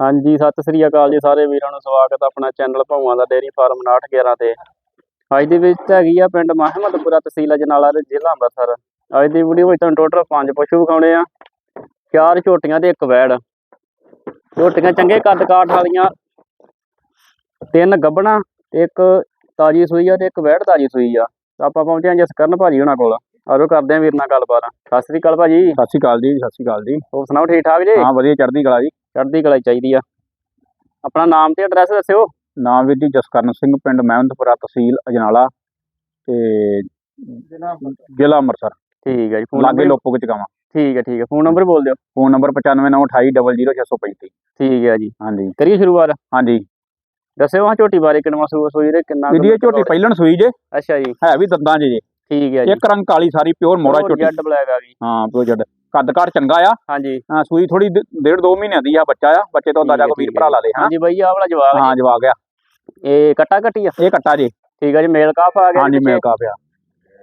ਹਾਂਜੀ ਸਤਿ ਸ੍ਰੀ ਅਕਾਲ ਜੀ ਸਾਰੇ ਵੀਰਾਂ ਨੂੰ ਸਵਾਗਤ ਆਪਣਾ ਚੈਨਲ ਭਾਵਾਂ ਦਾ ਡੇਅਰੀ ਫਾਰਮ 911 ਤੇ। ਅੱਜ ਦੀ ਵਿੱਚ ਹੈਗੀ ਆ ਪਿੰਡ ਮਹਮਦਪੁਰਾ ਤਹਿਸੀਲ ਅਜਨਾਲਾ ਦੇ ਜ਼ਿਲ੍ਹਾ ਅੰਮ੍ਰਿਤਸਰ। ਅੱਜ ਦੀ ਵੀਡੀਓ ਵਿੱਚ ਤੁਹਾਨੂੰ ਟੋਟਲ ਪੰਜ ਪਸ਼ੂ ਵਿਖਾਉਣੇ ਆ। ਚਾਰ ਝੋਟੀਆਂ ਤੇ ਇੱਕ ਵੈੜ। ਝੋਟੀਆਂ ਚੰਗੇ ਕੱਦ ਕਾਠ ਵਾਲੀਆਂ ਤਿੰਨ ਗੱਬਣਾ ਇੱਕ ਤਾਜੀ ਸੂਈ ਆ ਤੇ ਇੱਕ ਵੈੜ ਤਾਜੀ ਸੂਈ ਆ। ਤਾਂ ਆਪਾਂ ਪਹੁੰਚੇ ਹਾਂ ਜਸਕਰਨ ਭਾਜੀ ਉਹਨਾਂ ਕੋਲ। ਆਜੋ ਕਰਦੇ ਆਂ ਵੀਰ ਨਾਲ ਗੱਲਬਾਤ। ਸਤਿ ਸ੍ਰੀ ਅਕਾਲ ਭਾਜੀ। ਸਤਿ ਸ਼੍ਰੀ ਅਕਾਲ ਜੀ ਸਤਿ ਸ਼੍ਰੀ ਅਕਾਲ ਜੀ। ਹੋਰ ਸੁਣਾਓ ਠੀਕ ਠਾਕ ਜੀ? ਹਾਂ ਵਧੀਆ ਚੜ੍ਹਦੀ ਕਲਾ ਜੀ। ਚੜ੍ਹਦੀ ਕਲਾ ਚਾਹੀਦੀ ਆ। ਆਪਣਾ ਨਾਮ ਤੇ ਐਡਰੈਸ ਦੱਸਿਓ। ਨਾਮ ਵੀਰ ਜੀ ਜਸਕਰਨ ਸਿੰਘ ਪਿੰਡ ਮਹਿਮਦਪੁਰਾ ਤਹਿਸੀਲ ਅਜਨਾਲਾ ਤੇ ਜ਼ਿਲ੍ਹਾ ਅੰਮ੍ਰਿਤਸਰ। ਠੀਕ ਹੈ ਜੀ ਫੋਨ ਲਾਗੇ ਨੰਬਰ ਲੋਪੋ ਚ ਗਾਵਾਂ। ਠੀਕ ਹੈ ਠੀਕ ਹੈ ਫੋਨ ਨੰਬਰ ਬੋਲ ਦਿਓ। ਫੋਨ ਨੰਬਰ 9598200635 ਠੀਕ ਹੈ ਜੀ। ਹਾਂਜੀ। ਕਰੀਏ ਸ਼ੁਰੂਆਤ? ਹਾਂਜੀ। ਦੱਸਿਓ ਹਾਂ ਝੋਟੀ ਬਾਰੇ ਕਿੰਨਾ ਸੂ ਸੂਈ ਦੇ ਕਿੰਨਾ ਵੀਰ ਜੀ ਇਹ ਝੋਟੀ ਪਹਿਲਣ ਸੂਈ ਜੇ। ਅੱਛਾ ਜੀ। ਹੈ ਵੀ ਦੰਦਾਂ ਜੇ ਜੇ। ਠੀਕ ਹੈ ਜੀ। ਇੱਕ ਰੰਗ ਕਾਲੀ ਸਾਰੀ ਪਿਓਰ ਮੋੜਾ ਝੋਟੀ। ਜੈਡ ਬਲੈਕ ਆ ਗਈ। ਹਾਂ ਪਿਓਰ ਜੱਡ ਕੱਦ ਕਾਠ ਚੰਗਾ ਆ। ਹਾਂਜੀ। ਹਾਂ, ਸੂਈ ਥੋੜੀ ਡੇਢ ਦੋ ਮਹੀਨਿਆਂ ਦੀ ਆ ਬੱਚਾ ਆ। ਬੱਚੇ ਤੋਂ ਅੰਦਾਜ਼ਾ ਕੋ ਵੀਰ ਭਰਾ ਲਾ ਲੇ ਹਾਂ। ਹਾਂਜੀ ਬਾਈ ਆਹ ਵਾਲਾ ਜਵਾਬ ਹਾਂ ਜਵਾਬ ਗਿਆ ਇਹ ਕੱਟਾ ਕੱਟੀ ਆ? ਇਹ ਕੱਟਾ ਜੇ। ਠੀਕ ਹੈ ਜੀ ਮੇਲ ਕਾਫ ਆ ਗਿਆ ਹਾਂਜੀ ਮੇਲ ਵਿੱਚ। ਕਾ ਪਿਆ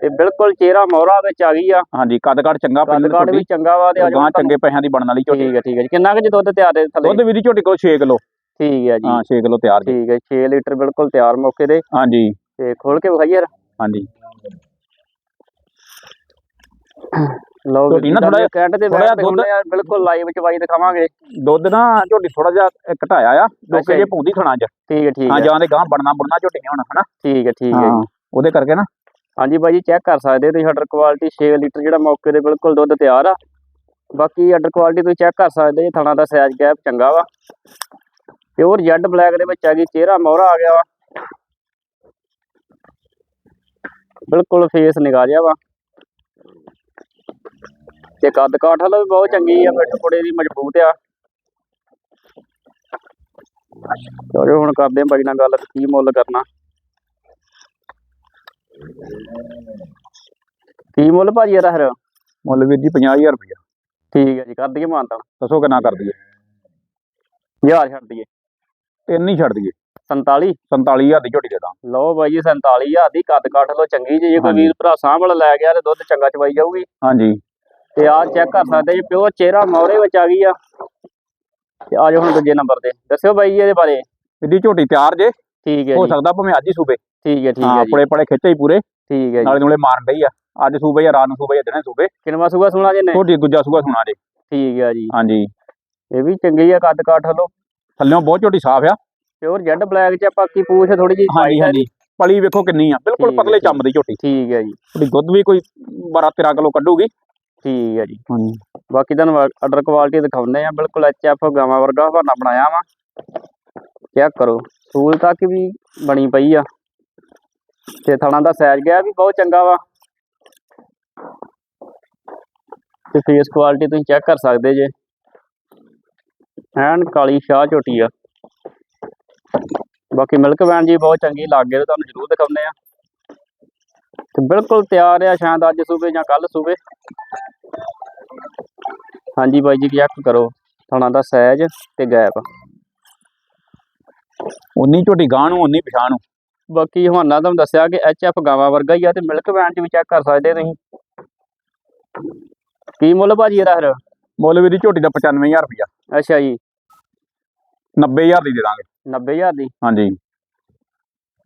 ਤੇ ਬਿਲਕੁਲ ਚਿਹਰਾ ਮੋਹਰਾ ਵਿੱਚ ਆ ਗਈ ਆ। ਹਾਂਜੀ ਕੱਦ ਕਾਠ ਚੰਗਾ ਕੱਦ ਪਹਿਲਣ ਕਾਠ ਵੀ ਚੰਗਾ ਵਾ ਤੇ ਅੱਜ ਚੰਗੇ ਪੈਸਿਆਂ ਦੀ ਬਣਨ ਵਾਲੀ ਝੋਟੀ ਠੀਕ ਹੈ ਠੀਕ ਹੈ ਜੀ। ਕਿੰਨਾ ਕੁ ਜੀ ਦੁੱਧ ਤਿਆਰ ਦੇ ਥੱਲੇ? ਦੁੱਧ ਵੀਰ ਝੋਟੀ ਕੋਲ 6 ਕਿਲੋ। ਠੀਕ ਹੈ ਜੀ। ਹਾਂ 6 ਕਿਲੋ ਤਿਆਰ ਜੀ। ਠੀਕ ਹੈ 6 ਲੀਟਰ ਬਿਲਕੁਲ ਤਿਆਰ ਮੌਕੇ ਤੇ। ਹਾਂਜੀ। ਤੇ ਖੋਲ ਕੇ ਵਿਖਾਈਏ ਯਾਰ ਹਾਂਜੀ। ਲਓ ਝੋਟੀ ਨਾ ਥੋੜ੍ਹਾ ਜਿਹਾ- ਕੈਟ ਤੇ ਥੋੜ੍ਹਾ ਜਿਹਾ ਆ ਬਿਲਕੁਲ ਲਾਈਵ ਚ ਵਾਈ ਦਿਖਾਵਾਂਗੇ। ਦੁੱਧ ਨਾ ਝੋਟੀ ਥੋੜਾ ਜਿਹਾ ਘਟਾਇਆ ਆ। ਲੋਕੇ ਜੀ। ਪੌਂਦੀ ਥਣਾ ਚ। ਠੀਕ ਹੈ ਠੀਕ ਹਾਂ ਹੈ। ਜਾਂ ਦੇ ਗਾਂ ਬਣਨਾ ਬਣਨਾ ਝੋਟੀਆਂ ਹੁਣ ਹਨਾ? ਠੀਕ ਹੈ ਠੀਕ ਹੈ ਉਹਦੇ ਕਰਕੇ ਨਾ। ਹਾਂਜੀ ਬਾਈ ਜੀ ਚੈੱਕ ਕਰ ਸਕਦੇ ਤੁਸੀਂ ਆਰਡਰ ਕੁਆਲਿਟੀ 6 ਲੀਟਰ ਜਿਹੜਾ ਮੌਕੇ ਤੇ ਬਿਲਕੁਲ ਦੁੱਧ ਤਿਆਰ ਆ। ਬਾਕੀ ਆਰਡਰ ਕੁਆਲਿਟੀ ਤੁਸੀਂ ਚੈੱਕ ਕਰ ਸਕਦੇ ਜੀ ਥਣਾ ਦਾ ਸਾਈਜ਼ ਗੈਪ ਚੰਗਾ ਵਾ। ਪਿਓਰ ਜੈਡ ਬਲੈਕ ਦੇ ਵਿੱਚ ਆ ਗਈ ਚਿਹਰਾ ਮੋਹਰਾ ਆ ਗਿਆ ਵਾ। ਬਿਲਕੁਲ ਫੇਸ ਜਿਹਾ ਵਾ। ਤੇ ਕੱਦ ਕਾਠ ਵਾਲਾ ਵੀ ਬਹੁਤ ਚੰਗੀ ਆ ਪਿੱਠ ਪੁੜੇ ਦੀ ਮਜ਼ਬੂਤ ਆ। ਚਲੋ ਹੁਣ ਕਰਦੇ ਆਂ ਬਾਈ ਨਾਲ ਗੱਲ ਕੀ ਮੁੱਲ ਕਰਨਾ। ਕੀ ਮੁੱਲ ਭਾਜੀ ਇਹਦਾ ਫਿਰ? ਮੁੱਲ ਵੀਰ ਜੀ 50000 ਰੁਪਇਆ। ਠੀਕ ਹੈ ਜੀ ਕਰ ਦਈਏ ਮਾਨਤਾ। ਦੱਸੋ ਕਿੰਨਾ ਕਰ ਦਈਏ। ਹਜ਼ਾਰ ਛੱਡ ਦਈਏ। ਤਿੰਨ ਹੀ ਛੱਡ ਦਈਏ। 47 47000 ਦੀ ਝੋਟੀ ਦੇ ਦਾਂ ਲਓ ਬਾਈ ਜੀ 47000 ਦੀ ਕੱਦ ਕਾਠ ਲੋ ਚੰਗੀ ਜੀ ਜੇ ਕੋਈ। ਵੀਰ ਭਰਾ ਵਾਲਾ ਲੈ ਗਿਆ ਤੇ ਦੁੱਧ ਚੰਗਾ ਚਵਾਈ ਜਾਊਗੀ। ਹਾਂਜੀ। ਤੇ ਆਹ ਚੈੱਕ ਕਰ ਸਕਦੇ ਜੀ ਪਿਓ ਚਿਹਰਾ ਮੌਰੇ ਵਿੱਚ ਆ ਗਈ ਆ। ਤੇ ਆ ਜਾਓ ਹੁਣ ਦੂਜੇ ਨੰਬਰ ਤੇ। ਦੱਸਿਓ ਬਾਈ ਜੀ ਇਹਦੇ ਬਾਰੇ। ਜੀ ਝੋਟੀ ਤਿਆਰ ਜੇ? ਠੀਕ ਹੈ ਹੋ ਸਕਦਾ ਭਾਵੇਂ ਅੱਜ ਹੀ ਸੂਬੇ ਠੀਕ ਹੈ ਠੀਕ ਹਾਂ ਜੀ। ਪੜੇ ਪੜੇ ਖਿੱਚੇ ਹੀ ਪੂਰੇ। ਠੀਕ ਹੈ ਜੀ। ਨਾਲੇ ਨਾਲੇ ਮਾਰਨ ਡਈ ਆ। ਅੱਜ ਸੂਬੇ ਜਾਂ ਰਾਤ ਨੂੰ ਸੂਬੇ ਜਾਂ ਦਿਨੇ ਸੂਬੇ ਕਿੰਨਵਾ ਸੂਗਾ ਸੁਣਾ ਜੀ ਨੇ ਝੋਟੀ ਦੂਜਾ ਸੂਬਾ ਸੁਣਾ ਜੇ। ਠੀਕ ਹੈ ਜੀ। ਹਾਂਜੀ। ਇਹ ਵੀ ਚੰਗੀ ਆ ਕੱਦ ਕਾਠ ਲੋ ਥੱਲਿਓਂ ਬਹੁਤ ਝੋਟੀ ਸਾਫ਼ ਆ। ਪਿਓਰ ਜੈਡ ਬਲੈਕ ਚ ਆਪਾਂ ਕੀ ਪੂਛ ਥੋੜੀ ਜੀ ਹਾਂਜੀ ਹਾਂਜੀ। ਪਲੀ ਵੇਖੋ ਕਿੰਨੀ ਆ। ਬਿਲਕੁਲ ਪਤਲੇ। ਚੰਮ ਦੀ ਝੋਟੀ। ਠੀਕ ਹੈ ਜੀ। ਉਹਦੀ ਦੁੱਧ ਵੀ ਕੋਈ 12 13 ਕਿਲੋ ਕੱਢੂਗੀ। ਠੀਕ ਹੈ ਜੀ। ਹਾਂਜੀ ਬਾਕੀ ਤੁਹਾਨੂੰ ਆਰਡਰ ਕੁਆਲਿਟੀ ਦਿਖਾਉਂਦੇ ਆ ਬਿਲਕੁਲ ਐਚਐਫ ਗਾਵਾਂ ਵਰਗਾ ਹਵਾਨਾ ਬਣਾਇਆ ਵਾ। ਚੈੱਕ ਕਰੋ? ਸੂਲ ਤੱਕ ਵੀ ਬਣੀ ਪਈ ਆ। ਤੇ ਥਣਾ ਦਾ ਸਾਈਜ਼ ਗਿਆ ਵੀ ਬਹੁਤ ਚੰਗਾ ਵਾ। ਤੇ ਫੇਸ ਕੁਆਲਿਟੀ ਤੁਸੀਂ ਚੈੱਕ ਕਰ ਸਕਦੇ ਜੇ। ਐਨ ਕਾਲੀ ਸ਼ਾਹ ਝੋਟੀ ਆ। ਬਾਕੀ ਮਿਲਕ ਵੈਨ ਜੀ ਬਹੁਤ ਚੰਗੀ ਲੱਗੇ ਤੁਹਾਨੂੰ ਜ਼ਰੂਰ ਦਿਖਾਉਂਦੇ ਆ ਤੇ ਬਿਲਕੁਲ ਤਿਆਰ ਆ ਸ਼ਾਇਦ ਅੱਜ ਸੂਬੇ ਜਾਂ ਕੱਲ ਸੂਬੇ। ਹਾਂਜੀ ਬਾਈ ਜੀ ਚੈੱਕ ਕਰੋ। ਥਣਾ ਦਾ ਸਾਈਜ਼ ਤੇ ਗੈਪ ਉਨੀ ਝੋਟੀ ਗਾਂ ਨੂੰ ਉਨੀ ਪਛਾਣ ਨੂੰ। ਬਾਕੀ ਹਵਾਨਾ ਤੁਹਾਨੂੰ ਦੱਸਿਆ ਕਿ ਐਚਐਫ ਗਾਵਾਂ ਵਰਗਾ ਹੀ ਆ ਤੇ ਮਿਲਕ ਵੈਨ ਚ ਵੀ ਚੈੱਕ ਕਰ ਸਕਦੇ ਤੁਸੀਂ। ਕੀ ਮੁੱਲ ਭਾਜੀ ਇਹਦਾ ਫਿਰ? ਮੁੱਲ ਵੀਰ ਝੋਟੀ ਦਾ 95000 ਰੁਪਇਆ। ਅੱਛਾ ਜੀ। 90000 ਦੀ ਦੇ ਦਾਂਗੇ। 90000 ਦੀ? ਹਾਂਜੀ।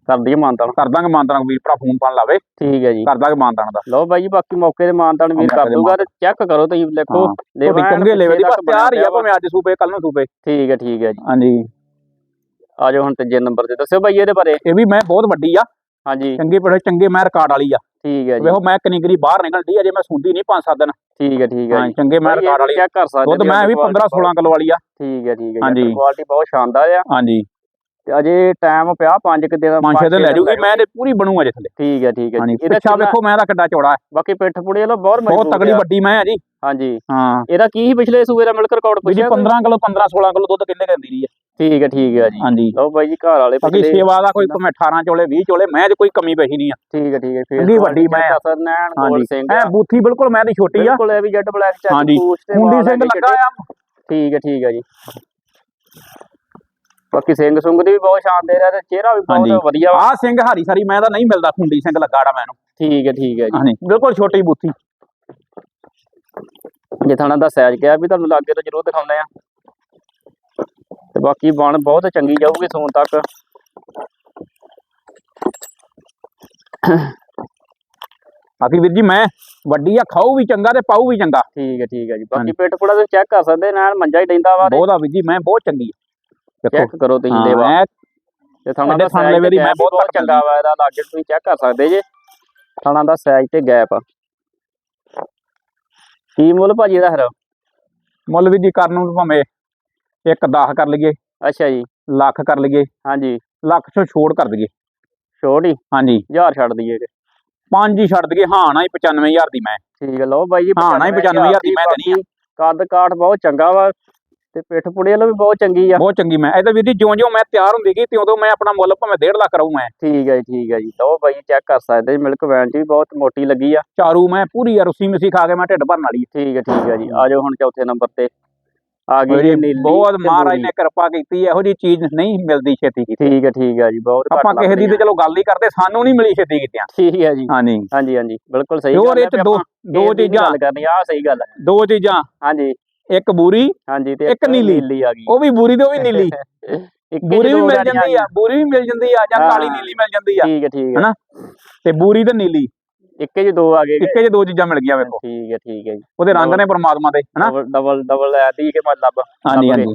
ਕਰ ਦਈਏ ਮਾਨਤਾਨ ਕਰ ਦਾਂਗੇ ਮਾਨਤਾਨ ਵੀਰ ਭਰਾ ਫੋਨ ਪਾਣ ਲਾਵੇ। ਠੀਕ ਹੈ ਜੀ। ਕਰ ਦਾਂਗੇ ਮਾਨਤਾਨ ਦਾ। ਲਓ ਬਾਈ ਜੀ ਬਾਕੀ ਮੌਕੇ ਤੇ ਮਾਨਤਾਨ ਵੀਰ ਕਰ ਦੂਗਾ ਤੇ ਚੈੱਕ ਕਰੋ ਤੁਸੀਂ ਝੋਟੀ ਐਨ ਚੰਗੇ ਲੈਵੇ ਦੀ ਬਸ ਤਿਆਰ ਹੀ ਆ। ਭਾਵੇਂ ਅੱਜ ਸੂਬੇ ਕੱਲ ਨੂੰ ਸੂਬੇ। ਠੀਕ ਹੈ ਠੀਕ ਹੈ ਜੀ। ਹਾਂਜੀ। ਆ ਜਾਓ ਹੁਣ ਤੀਜੇ ਨੰਬਰ ਤੇ। ਦੱਸਿਓ ਬਾਈ ਇਹਦੇ ਬਾਰੇ। ਇਹ ਵੀ ਮੈਂ ਬਹੁਤ ਵੱਡੀ ਆ। ਹਾਂਜੀ। ਚੰਗੇ ਪੜੇ ਚੰਗੇ ਮੈਂ ਰਿਕਾਰਡ ਵਾਲੀ ਆ। ਠੀਕ ਹੈ ਜੀ। ਵੇਖੋ ਮੈਂ ਕਿੰਨੀ ਕਿੰਨੀ ਬਾਹਰ ਨਿਕਲਦੀ ਅਜੇ ਮੈਂ ਸੁਣਦੀ ਨਹੀਂ 5-7 ਦਿਨ। ਠੀਕ ਹੈ ਠੀਕ ਹੈ ਚੰਗੇ ਮੈਂ ਰਿਕਾਰਡ ਵਾਲੀ ਚੈੱਕ ਕਰ ਸਕਦੇ ਦੁੱਧ ਮੈਂ ਵੀ quality 15-16 ਕਿਲੋ ਵਾਲੀ ਆ। ਠੀਕ ਹੈ ਠੀਕ ਹੈ ਹਾਂਜੀ। ਕੁਆਲਿਟੀ ਬਹੁਤ ਸ਼ਾਨਦਾਰ ਆ। ਹਾਂਜੀ। ਤੇ ਅਜੇ ਟਾਈਮ ਪਿਆ 5 ਕਿ ਦਿਨ ਪੰਜ ਛੇ ਦਿਨ ਲੈ ਜੂਗੀ ਮੈਂ ਤੇ ਪੂਰੀ ਬਣੂ ਅਜੇ ਥੱਲੇ। ਠੀਕ ਹੈ ਠੀਕ ਹੈ ਜੀ। ਇਹਦਾ ਪਿੱਛਾ ਵੇਖੋ ਮੈਂ ਦਾ ਕਿੱਡਾ ਚੌੜਾ ਹੈ। ਬਾਕੀ ਪਿੱਠ ਪੁੜੇ ਲੋ ਬਹੁਤ ਬਹੁਤ ਮਜ਼ਬੂਤ ਤਗੜੀ ਆ। ਵੱਡੀ ਮੈਂ ਆ ਜੀ। ਹਾਂਜੀ। ਹਾਂ। ਇਹਦਾ ਕੀ ਸੀ ਪਿਛਲੇ ਸੂਬੇ ਦਾ ਮਿਲਕ ਰਿਕਾਰਡ ਵੀ ਜੀ ਪੁੱਛਿਆ 15 ਕਿਲੋ 15-16 ਕਿਲੋ ਦੁੱਧ ਕਿੰਨੇ ਕਹਿੰਦੀ ਰਹੀ ਹੈ। ਠੀਕ ਹੈ ਠੀਕ ਹੈ ਜੀ। ਹਾਂਜੀ। ਲਓ ਬਾਈ ਜੀ ਘਰ ਵਾਲੇ ਬਾਕੀ ਪਿਛਲੇ ਸੇਵਾ ਦਾ ਕੋਈ ਭਾਵੇਂ 18 ਚੋਲੇ 20 ਚੋਲੇ ਮੈਂ ਤੇ ਕੋਈ ਕਮੀ ਪਈ ਨਹੀਂ ਆ। ਠੀਕ ਹੈ ਠੀਕ ਹੈ ਫੇਰ ਵੱਡੀ ਮੈਂ ਆ। ਸਰ ਨੈਣ ਗੋਲ ਸਿੰਘ ਐ। ਬੂਥੀ ਬਿਲਕੁਲ ਮੈਂ ਦੀ ਛੋਟੀ ਆ। ਬਿਲਕੁਲ ਇਹ ਵੀ ਜੱਟ ਬਲੈਕ ਚੈੱਕ। ਪੂਛ ਤੇ ਮੁੰਡੀ ਸਿੰਘ ਲੱਗਾ ਆ। ਠੀਕ ਹੈ ਠੀਕ ਹੈ ਜੀ। ਬਾਕੀ ਸਿੰਘ ਸੁੰਗ ਦੀ ਵੀ ਬਹੁਤ ਸ਼ਾਨਦਾਰ ਹੈ ਤੇ ਚਿਹਰਾ ਵੀ। ਬਹੁਤ ਵਧੀਆ ਆ ਸਿੰਘ ਹਾਰੀ ਸਾਰੀ ਮੈਂ ਤਾਂ ਨਹੀਂ ਮਿਲਦਾ ਖੁੰਡੀ ਸਿੰਘ ਲੱਗਾ ਮੈਨੂੰ। ਠੀਕ ਹੈ ਠੀਕ ਹੈ ਜੀ। ਬਿਲਕੁਲ ਛੋਟੀ ਬੂਥੀ। ਜੇ ਥਾਣਾ ਦਾ ਸਾਈਜ਼ ਕਿਹਾ ਵੀ ਤੁਹਾਨੂੰ ਲਾਗੇ ਤੋਂ ਜ਼ਰੂਰ ਦਿਖਾਉਂਦੇ ਆ ਤੇ ਬਾਕੀ ਬਣ ਬਹੁਤ ਚੰਗੀ ਜਾਊਗੀ ਸੂਣ ਤੱਕ। ਬਾਕੀ ਵੀਰ ਜੀ ਮੈਂ ਵੱਡੀ ਆ ਖਾਊ ਵੀ ਚੰਗਾ ਤੇ ਪਾਊ ਵੀ ਚੰਗਾ। ਠੀਕ ਹੈ ਠੀਕ ਹੈ ਜੀ। ਬਾਕੀ। ਪਿੱਠ ਪੁੜਾ ਤੁਸੀਂ ਚੈੱਕ ਕਰ ਸਕਦੇ ਨਾਲ ਮੰਜਾ ਹੀ ਡੈਂਦਾ ਵਾ ਬਹੁਤ ਆ ਵੀਰ ਜੀ ਮੈਂ ਬਹੁਤ ਚੰਗੀ ਆ। ਚੈੱਕ ਕਰੋ ਤੁਸੀਂ ਲੇਵਾ ਤੇ ਥਣਾ ਦਾ ਥਣ ਸਾਈਜ਼ ਲੇਵੇ ਦੀ ਮੈਂ ਵੀ ਬਹੁਤ ਚੰਗਾ ਵਾ ਇਹਦਾ ਲਾਗੇ ਤੁਸੀਂ ਚੈੱਕ ਕਰ ਸਕਦੇ ਜੇ। ਥਣਾ ਦਾ ਸਾਈਜ਼ ਤੇ ਗੈਪ ਕੀ ਮੁੱਲ ਭਾਜੀ ਇਹਦਾ ਫਿਰ? ਮੁੱਲ ਵੀਰ ਜੀ ਕਰਨ ਨੂੰ ਭਾਵੇਂ ਇੱਕ 10 ਕਰ ਲਈਏ ਅੱਛਾ ਜੀ। ਲੱਖ ਕਰ ਲਈਏ। ਹਾਂਜੀ। ਲੱਖ ਚੋਂ ਛੋੜ ਕਰ ਦਈਏ। ਛੋਟ ਹੀ? ਹਾਂਜੀ। 1000 ਛੱਡ ਦਈਏ। ਪੰਜ ਹੀ ਛੱਡ ਦਈਏ ਹਾਂ ਨਾ ਹੀ 95000 ਦੀ ਮੈਂ। ਠੀਕ ਹੈ ਲਓ ਬਾਈ ਜੀ ਹਾਂ, ਨਾ ਹੀ 95,000 ਦੀ ਮੈਂ ਦੇਣੀ ਆ। ਕੱਦ ਕਾਠ ਬਹੁਤ ਚੰਗਾ ਵਾ। ਤੇ ਪਿੱਠ ਪੁੜੇ ਵਾਲਾ ਵੀ ਬਹੁਤ ਚੰਗੀ ਆ। ਬਹੁਤ ਚੰਗੀ ਮੈਂ। ਇਹਦਾ ਵੀਰ ਜੀ ਜਿਉਂ ਜਿਉਂ ਮੈਂ ਤਿਆਰ ਹੁੰਦੀ ਗਈ ਤਿਉਂ ਤਿਉਂ ਮੈਂ ਆਪਣਾ ਮੁੱਲ ਭਾਵੇਂ 1.5 ਲੱਖ ਕਰਾਉ ਮੈਂ। ਠੀਕ ਹੈ ਜੀ ਠੀਕ ਹੈ ਜੀ। ਲਓ ਬਾਈ ਚੈੱਕ ਕਰ ਸਕਦੇ ਜੀ ਮਿਲਕ ਵੈਨ ਵੀ ਬਹੁਤ ਮੋਟੀ ਲੱਗੀ ਆ। ਚਾਰੂ ਮੈਂ ਪੂਰੀ ਆ ਰੁੱਸੀ ਮਿੱਸੀ ਖਾ ਕੇ ਮੈਂ ਢਿੱਡ ਭਰਨ ਵਾਲੀ ਠੀਕ ਹੈ ਠੀਕ ਹੈ ਜੀ। ਆ ਜਾਓ ਹੁਣ ਚੌਥੇ ਨੰਬਰ ਤੇ। ਆ ਗਈ ਜੀ ਨੀਲੀ ਬਹੁਤ ਮਹਾਰਾਜ। ਨੇ ਕਿਰਪਾ ਕੀਤੀ ਇਹੋ ਜੀ ਚੀਜ਼ ਨਹੀਂ ਮਿਲਦੀ ਛੇਤੀ ਕੀਤੀ। ਠੀਕ ਹੈ ਠੀਕ ਹੈ ਜੀ ਬਹੁਤ ਆਪਾਂ ਕਿਸੇ ਦੀ ਤੇ ਚਲੋ ਗੱਲ ਹੀ ਕਰਦੇ ਸਾਨੂੰ ਨਹੀਂ ਮਿਲੀ ਛੇਤੀ ਕੀਤਿਆਂ। ਆ। ਠੀਕ ਹੈ ਜੀ। ਹਾਂਜੀ। ਹਾਂਜੀ ਹਾਂਜੀ ਬਿਲਕੁਲ ਸਹੀ ਹੋਰ ਗੱਲ ਇਹ ਹੈ ਚ ਵੀ ਦੋ ਦੋ ਚੀਜ਼ਾਂ। ਗੱਲ ਕਰਨੀ ਆ ਸਹੀ ਗੱਲ ਹੈ ਦੋ ਚੀਜ਼ਾਂ। ਹਾਂਜੀ। ਇੱਕ ਬੂਰੀ ਹਾਂਜੀ ਤੇ ਇੱਕ ਨੀਲੀ। ਨੀਲੀ ਆ ਗਈ। ਉਹ ਵੀ ਬੂਰੀ ਤੇ ਉਹ ਵੀ ਨੀਲੀ। ਇੱਕ ਬੂਰੀ ਵੀ ਮਿਲ ਜਾਂਦੀ ਆ ਬੂਰੀ ਵੀ ਮਿਲ ਜਾਂਦੀ ਆ ਜਾਂ। ਕਾਲੀ ਨੀਲੀ ਮਿਲ ਜਾਂਦੀ ਆ ਠੀਕ ਹੈ ਠੀਕ ਹੈ ਹਨਾ? ਤੇ ਬੂਰੀ ਤੇ ਨੀਲੀ। ਇੱਕੇ ਜੀ ਦੋ ਆ ਗਏ। ਇੱਕੇ ਜੇ ਦੋ ਚੀਜ਼ਾਂ ਮਿਲ ਗਈਆਂ ਵੇਖੋ। ਠੀਕ ਹੈ ਠੀਕ ਹੈ ਜੀ। ਉਹਦੇ ਰੰਗ ਨੇ ਪਰਮਾਤਮਾ ਦੇ ਹਨਾ? ਡਬਲ ਡਬਲ ਐ ਦੀ ਕੇ ਮਤਲਬ। ਹਾਂਜੀ। ਹਾਂਜੀ।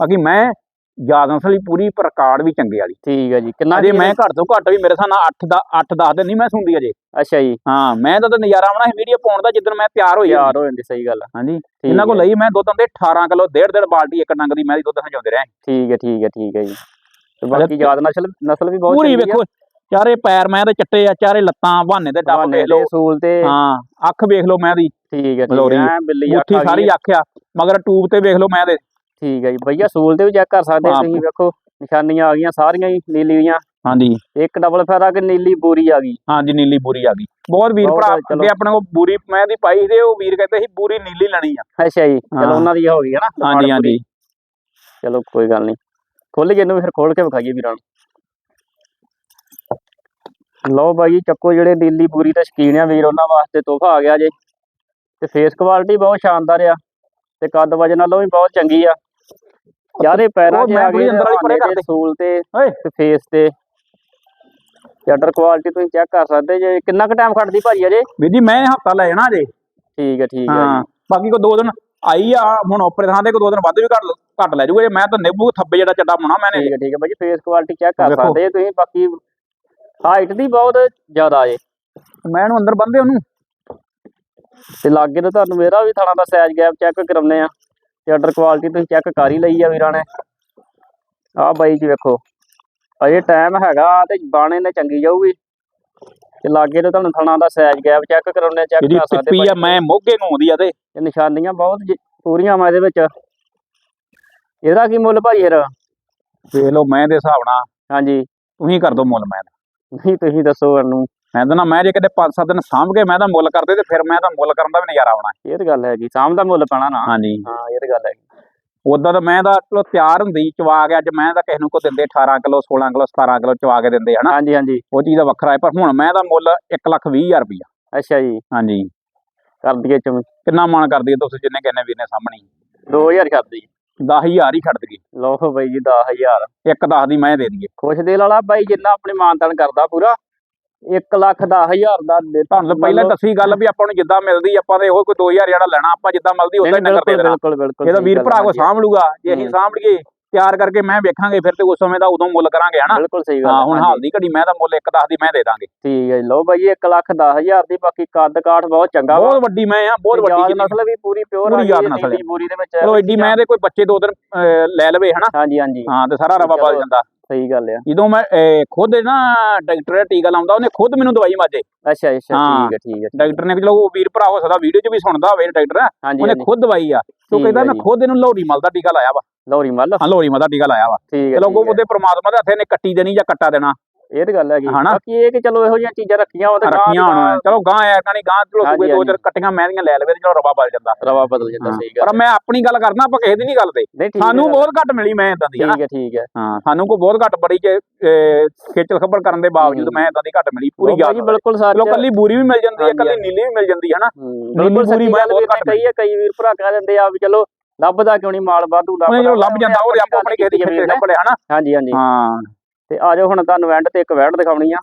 ਬਾਕੀ ਮੈਂ ਯਾਦ ਅਸਲੀ ਪੂਰੀ ਪਰ ਕਾਰਡ ਵੀ ਚੰਗੇ ਵਾਲੀ। ਠੀਕ ਹੈ ਜੀ। ਕਿੰਨਾ ਦੀ ਮੈਂ ਘੱਟ ਤੋਂ ਘੱਟ ਵੀ ਮੇਰੇ ਸਾਹ ਨਾਲ 8 ਦਾ 8 10 ਦਿਨ ਨਹੀਂ ਮੈਂ ਸੁਣਦੀ ਅਜੇ। ਅੱਛਾ ਜੀ। ਹਾਂ ਮੈਂ ਤਾਂ ਤਾਂ ਨਜ਼ਾਰਾ ਆਉਣਾ ਸੀ ਵੀਡੀਓ ਪਾਉਣ ਦਾ ਜਿੱਦਣ ਮੈਂ ਤਿਆਰ ਹੋਈ ਯਾਰ ਹੋ ਜਾਂਦੀ ਸਹੀ ਗੱਲ। ਹਾਂਜੀ। ਇਹਨਾਂ ਹੈ, ਲਈ ਮੈਂ ਦੁੱਧ ਦੇ 18 ਕਿਲੋ ਡੇਢ ਡੇਢ ਬਾਲਟੀ ਇੱਕ ਡੰਗ ਦੀ ਮੈਂ ਦੁੱਧ ਹਜਾਉਂਦੇ ਰਹੇ। ਠੀਕ ਹੈ ਠੀਕ ਹੈ ਠੀਕ ਹੈ ਜੀ। ਤੇ ਬਾਕੀ ਯਾਦ ਨਸਲ ਨਸਲ ਵੀ ਬਹੁਤ ਪੂਰੀ। ਵੇਖੋ ਚਾਰੇ ਪੈਰ ਮੈਂ ਦੇ ਚਿੱਟੇ ਆ ਚਾਰੇ ਲੱਤਾਂ ਬਹਾਨੇ ਤੇ ਡੱਬ ਲਓ। ਤੇ ਸੂਲ ਤੇ। ਹਾਂ ਅੱਖ ਵੇਖ ਲਓ ਮੈਂ ਦੀ। ਠੀਕ ਹੈ ਠੀਕ ਹੈ ਬਿੱਲੀ ਅੱਖ ਸਾਰੀ। ਅੱਖ ਆ ਮਗਰ ਟੂਬ ਤੇ ਵੇਖ ਲਓ ਮੈਂ ਦੇ। ਠੀਕ ਹੈ ਜੀ ਭਈਆ ਸੂਲ ਤੇ ਵੀ ਚੈੱਕ ਕਰ ਸਕਦੇ ਹਾਂ। ਤੁਸੀਂ ਵੇਖੋ ਨਿਸ਼ਾਨੀਆਂ ਆ ਗਈਆਂ ਸਾਰੀਆਂ ਹੀ ਨੀਲੀ ਦੀਆਂ ਹਾਂਜੀ। ਇੱਕ ਡਬਲ ਫੈਰਾ ਕਿ ਨੀਲੀ ਬੂਰੀ ਆ ਗਈ। ਹਾਂਜੀ ਨੀਲੀ ਬੂਰੀ ਆ ਗਈ। ਬਹੁਤ ਵੀਰ ਭਰਾ। ਅੱਗੇ ਆਪਣੇ ਕੋਲ ਬੂਰੀ ਮੈਂ ਦੀ ਪਾਈ ਸੀ ਉਹ ਵੀਰ ਕਹਿੰਦੇ ਸੀ ਬੂਰੀ ਨੀਲੀ ਲੈਣੀ ਆ। ਅੱਛਾ ਜੀ। ਚਲੋ ਉਹਨਾਂ ਦੀ ਹੋ ਗਈ ਹੈ ਨਾ ਹਾਂਜੀ। ਹਾਂਜੀ। ਚਲੋ ਕੋਈ ਗੱਲ ਨਹੀਂ। ਖੋਲ ਕੇ ਇਹਨੂੰ ਫਿਰ ਖੋਲ ਕੇ ਵਿਖਾਈਏ ਵੀਰਾਂ ਨੂੰ। ਲਓ ਬਾਈ ਚੱਕੋ ਜਿਹੜੇ ਨੀਲੀ ਪੂਰੀ ਤੇ ਸ਼ਕੀਨ ਆ ਵੀਰ ਉਹਨਾਂ ਵਾਸਤੇ ਤੋਹਫਾ ਆ ਗਿਆ ਜੇ। ਤੇ ਫੇਸ ਕੁਆਲਿਟੀ ਬਹੁਤ ਸ਼ਾਨਦਾਰ ਆ। ਤੇ ਕੱਦ ਵਜਨ ਨਾਲੋਂ ਵੀ ਬਹੁਤ ਚੰਗੀ ਆ। ਚਾਰੇ ਪੈਰਾਂ 'ਚ ਆ ਗਏ ਅੰਦਰ ਵਾਲੀ ਪਰੇ ਹਵਾਨੇ ਕਰ ਤੇ ਦੇ। ਸੂਲ ਤੇ ਤੇ ਫੇਸ ਤੇ। ਚਾਦਰ ਕੁਆਲਿਟੀ ਤੁਸੀਂ ਚੈੱਕ ਕਰ ਸਕਦੇ ਜੇ। ਕਿੰਨਾ ਕੁ ਟਾਈਮ ਖੜਦੀ ਭਾਜੀ ਅਜੇ? ਵੀਰ ਜੀ ਮੈਂ ਹਫਤਾ ਲੈ ਜਾਣਾ ਜੇ ਠੀਕ ਹੈ ਠੀਕ ਹੈ ਹਾਂ ਜੀ। ਬਾਕੀ ਕੋ ਦੋ ਦਿਨ ਆਈ ਆ ਹੁਣ ਉੱਪਰ ਥਾਂ ਤੇ ਕੋ ਦੋ ਦਿਨ ਵੱਧ ਵੀ ਘੱਟ ਘੱਟ ਲੈ ਜੂਗਾ ਜੇ। ਮੈਂ ਤਾਂ ਨਿੰਬੂ ਥੱਬੇ ਜਿਹੜਾ ਚੱਡਾ ਪਾਉਣਾ ਮੈਨੇ ਠੀਕ ਹੈ ਠੀਕ ਹੈ ਭਾਜੀ ਫੇਸ ਕੁਆਲਿਟੀ ਚੈੱਕ ਕਰ। ਸਕਦੇ ਜੇ ਤੁਸੀਂ। ਬਾਕੀ ਹਾਈਟ ਦੀ ਬਹੁਤ ਜ਼ਿਆਦਾ ਏ ਮੈਂ ਇਹਨੂੰ ਅੰਦਰ ਬੰਦੇ ਉਹਨੂੰ। ਤੇ ਲਾਗੇ ਤੋਂ ਤੁਹਾਨੂੰ ਮੇਰਾ ਵੀ ਥਾਣਾ ਦਾ ਸਾਈਜ਼ ਗੈਪ ਚੈੱਕ ਕਰਾਉਂਦੇ ਆ। ਤੇ ਆਰਡਰ ਕੁਆਲਿਟੀ ਤੁਸੀਂ ਚੈੱਕ ਕਰ ਹੀ ਲਈ ਆ ਵੀਰਾਂ ਨੇ। ਆਹ ਬਾਈ ਜੀ ਵੇਖੋ ਅਜੇ ਟਾਈਮ ਹੈਗਾ ਤੇ ਬਾਣੇ ਨੇ ਚੰਗੀ ਜਾਊਗੀ। ਤੇ ਲਾਗੇ ਤੋਂ ਤੁਹਾਨੂੰ ਥਾਣਾ ਦਾ ਸਾਈਜ਼ ਗੈਪ ਚੈੱਕ ਕਰਾਉਂਦੇ ਚੈੱਕ ਕਰ ਸਕਦੇ ਟਿੱਪੀ ਆ। ਮੈਂ ਮੋਗੇ ਨੂੰ ਆਉਂਦੀ ਆ ਤੇ। ਤੇ ਨਿਸ਼ਾਨੀਆਂ ਬਹੁਤ ਪੂਰੀਆਂ ਵਾ ਇਹਦੇ ਵਿੱਚ। ਇਹਦਾ ਕੀ ਮੁੱਲ ਭਾਈ ਫਿਰ? ਵੇਖ ਲਓ ਮੈਂ ਦੇ ਹਿਸਾਬ ਨਾਲ ਹਾਂਜੀ। ਤੁਸੀਂ ਕਰ ਦੋ ਮੁੱਲ ਮੈਂ। ਨਹੀਂ ਤੁਸੀਂ ਦੱਸੋ ਮੈਨੂੰ। ਮੈਂ ਤਾਂ ਨਾ ਮੈਂ ਜੇ ਕਿਤੇ 5-7 ਦਿਨ ਸਾਂਭ ਕੇ ਮੈਂ ਤਾਂ ਮੁੱਲ ਕਰਦੇ ਤੇ ਫਿਰ ਮੈਂ ਤਾਂ ਮੁੱਲ ਕਰਨ ਦਾ ਵੀ ਨਜ਼ਾਰਾ ਆਉਣਾ। ਇਹ ਤਾਂ ਗੱਲ ਹੈਗੀ ਸ਼ਾਮ ਦਾ ਮੁੱਲ ਪੈਣਾ ਨਾ। ਹਾਂਜੀ। ਹਾਂ ਇਹ ਤਾਂ ਗੱਲ ਹੈਗੀ। ਉਦਾਂ ਤਾਂ ਮੈਂ ਤਾਂ ਚਲੋ ਤਿਆਰ ਹੁੰਦੀ ਚਵਾ ਕੇ ਅੱਜ ਮੈਂ ਤਾਂ ਕਿਸੇ ਨੂੰ ਕੋ ਦਿੰਦੇ 18 ਕਿਲੋ 16 ਕਿਲੋ 17 ਕਿਲੋ ਚਵਾ ਕੇ ਦਿੰਦੇ ਹਨਾ? ਹਾਂਜੀ ਹਾਂਜੀ। ਉਹ ਚੀਜ਼ ਦਾ ਵੱਖਰਾ ਹੈ ਪਰ ਹੁਣ ਮੈਂ ਤਾਂ ਮੁੱਲ 1 ਲੱਖ 20 ਹਜ਼ਾਰ ਰੁਪਈਆ। ਅੱਛਾ ਜੀ। ਹਾਂਜੀ। ਕਰ ਦਈਏ ਚਮ ਕਿੰਨਾ ਮਨ ਕਰਦੀ ਹੈ ਤੁਸੀਂ ਜਿੰਨੇ ਕਹਿੰਨੇ ਵੀਰ ਨੇ ਸਾਹਮਣੇ 2000 ਕਰ ਦਈਏ। 10000 ਹੀ ਛੱਡ ਦਈਏ। ਲਓ ਬਾਈ ਜੀ 10000 ਇੱਕ 10 ਦੀ ਮੈਂ ਦੇ ਦਈਏ। ਖੁਸ਼ ਦਿਲ ਵਾਲਾ ਬਾਈ ਜਿੰਨਾ ਆਪਣੇ ਮਾਨਤਾਨ ਕਰਦਾ ਪੂਰਾ। 1 ਲੱਖ 10000 ਦਾ ਦੇ ਤੁਹਾਨੂੰ ਪਹਿਲਾਂ ਦੱਸੀ ਗੱਲ ਵੀ ਆਪਾਂ ਨੂੰ ਜਿੱਦਾਂ ਮਿਲਦੀ ਆਪਾਂ ਤੇ ਉਹ ਕੋਈ 2000 ਜਿਹੜਾ ਲੈਣਾ ਆਪਾਂ ਜਿੱਦਾਂ ਮਿਲਦੀ ਉਦਾਂ ਹੀ ਨਗਰ ਦੇ ਦੇਣਾ ਬਿਲਕੁਲ ਬਿਲਕੁਲ ਇਹਦਾ ਵੀਰ ਭਰਾ ਕੋ ਸਾਂਭ ਲੂਗਾ ਜੇ ਅਸੀਂ। ਸਾਂਭ ਲਈਏ ਤਿਆਰ ਕਰਕੇ ਮੈਂ ਵੇਖਾਂਗੇ ਫਿਰ ਤੇ ਉਸ ਸਮੇਂ ਦਾ ਉਦੋਂ ਮੁੱਲ ਕਰਾਂਗੇ ਹਨਾ? ਬਿਲਕੁਲ ਸਹੀ ਗੱਲ ਹਾਂ ਹੁਣ ਹਾਲ ਦੀ ਘੜੀ ਮੈਂ ਤਾਂ ਮੁੱਲ ਇੱਕ 10 ਦੀ ਮੈਂ ਦੇ ਦਾਂਗੇ। ਠੀਕ ਹੈ ਲਓ ਬਾਈ 1 ਲੱਖ 10000 ਦੀ ਬਾਕੀ ਕੱਦ ਕਾਠ ਬਹੁਤ ਚੰਗਾ ਬਹੁਤ ਵੱਡੀ ਮੈਂ ਆ ਬਹੁਤ ਵੱਡੀ ਨਸਲ ਵੀ ਪੂਰੀ ਪਿਓਰ ਪੂਰੀ ਆ ਯਾਦ ਨਸਲ ਬੂਰੀ ਦੇ ਵਿੱਚ ਚਲੋ ਐਡੀ ਮੈਂ ਤੇ ਕੋਈ ਬੱਚੇ ਦੋ ਦਿਨ ਲੈ ਲਵੇ ਹਨਾ? ਹਾਂਜੀ ਹਾਂਜੀ। ਹਾਂ ਤੇ ਸਾਰਾ ਰਵਾ ਬਲ। ਜਾਂਦਾ। ਸਹੀ ਗੱਲ ਆ। ਜਦੋਂ ਮੈਂ ਅਹ, ਖੁਦ ਨਾ ਡਾਕਟਰ ਟੀਕਾ ਲਾਉਂਦਾ ਉਹਨੇ ਖੁਦ ਮੈਨੂੰ ਦਵਾਈ ਮਾਜੇ। ਅੱਛਾ ਅੱਛਾ ਹਾਂ। ਠੀਕ ਹੈ ਠੀਕ ਹੈ ਡਾਕਟਰ ਨੇ ਚਲੋ ਉਹ ਵੀਰ ਭਰਾ ਹੋ ਸਕਦਾ ਵੀਡੀਓ 'ਚ ਵੀ ਸੁਣਦਾ ਹੋਵੇ ਡਾਕਟਰ। ਹਾਂਜੀ ਉਹਨੇ ਹਾਂਜੀ। ਖੁਦ ਦਵਾਈ ਆ। ਤੋ ਠੀਕ ਕਹਿੰਦਾ ਹੈ ਮੈਂ ਜੀ। ਖੁਦ ਇਹਨੂੰ ਲੋਹਰੀ ਮਲ ਦਾ ਟੀਕਾ ਲਾਇਆ ਵਾ। ਲੌਰੀ ਮੱਲ? ਹਾਂ ਲੋਹਰੀ ਮਲ ਦਾ ਟੀਕਾ ਲਾਇਆ ਵਾ। ਠੀਕ ਹੈ ਚਲੋ ਠੀਕ ਉਹ ਹੈ। ਉਹਦੇ ਪ੍ਰਮਾਤਮਾ ਦੇ ਹੱਥੇ ਨੇ ਕੱਟੀ ਦੇਣੀ ਜਾਂ ਕੱਟਾ ਦੇਣਾ। ਇਹ ਤਾਂ ਗੱਲ ਹੈਗੀ। ਹਨਾ? ਬਾਕੀ ਇਹ ਕਿ ਚਲੋ ਇਹੋ ਜਿਹੀਆਂ ਚੀਜ਼ਾਂ ਰੱਖੀਆਂ ਉਹ ਤੇ ਗਾਂਹ ਰੱਖੀਆਂ ਹੋਣ। ਚਲੋ ਗਾਂ ਐ ਕਹਾਣੀ ਗਾਂ ਚਲੋ ਹਾਂਜੀ, ਦੂਏ ਦੋ ਚਾਰ ਹਾਂਜੀ। ਕੱਟੀਆਂ ਮੈਂ ਦੀਆਂ ਲੈ ਲਵੇ ਤੇ ਚਲੋ ਰਵਾ ਬਲ ਜਾਂਦਾ। ਰਵਾ ਬਦਲ ਜਾਂਦਾ ਹਾਂ, ਸਹੀ ਗੱਲ ਪਰ ਮੈਂ ਆਪਣੀ ਗੱਲ ਕਰਨਾ ਆਪਾਂ ਕਿਸੇ ਦੀ ਨਹੀਂ ਗੱਲ ਤੇ। ਨਹੀਂ ਠੀਕ ਸਾਨੂੰ ਹੈ, ਬਹੁਤ ਘੱਟ ਮਿਲੀ ਮੈਂ ਇਦਾਂ ਦੀ ਹਨਾ? ਠੀਕ ਹੈ ਠੀਕ ਹੈ। ਹਾਂ ਸਾਨੂੰ ਕੋ ਬਹੁਤ ਘੱਟ ਬੜੀ ਜੇ ਖੇਚਲ ਖਬਰ ਕਰਨ ਦੇ ਬਾਵਜੂਦ ਹੂੰ। ਮੈਂ ਇਦਾਂ ਦੀ ਘੱਟ ਮਿਲੀ ਪੂਰੀ ਜੀ ਬਿਲਕੁਲ ਸੱਚ ਚਲੋ ਕੱਲੀ ਬੂਰੀ ਵੀ ਮਿਲ ਜਾਂਦੀ ਹੈ ਕੱਲੀ ਨੀਲੀ ਵੀ ਮਿਲ ਜਾਂਦੀ ਹੈ ਨਾ ਹੂੰ, ਨੀਲੀ ਬਿਲਕੁਲ ਸੱਚੀ ਮੈਂ ਗੱਲ ਨੇ ਘੱਟ ਕਹੀ ਹੈ ਕਈ ਵੀਰ ਭਰਾ ਕਹਿ ਦਿੰਦੇ ਆ ਵੀ ਚਲੋ ਲੱਭਦਾ ਕਿਉਂ ਨਹੀਂ ਮਾਲ ਵਾਧੂ ਲੱਭਦਾ। ਜਦੋਂ ਲੱਭ ਜਾਂਦਾ ਉਹਦੇ ਆਪੋ ਆਪਣੇ ਕਿਸੇ ਦੀ ਖੇਤੀ ਕੱਪੜੇ ਹਨਾ? ਹਾਂਜੀ ਹਾਂਜੀ। ਹਾਂ। ਤੇ ਆਜੋ ਹੁਣ ਤੁਹਾਨੂੰ ਐਂਡ ਤੇ ਇੱਕ ਵੈੜ ਦਿਖਾਉਣੀ ਆ।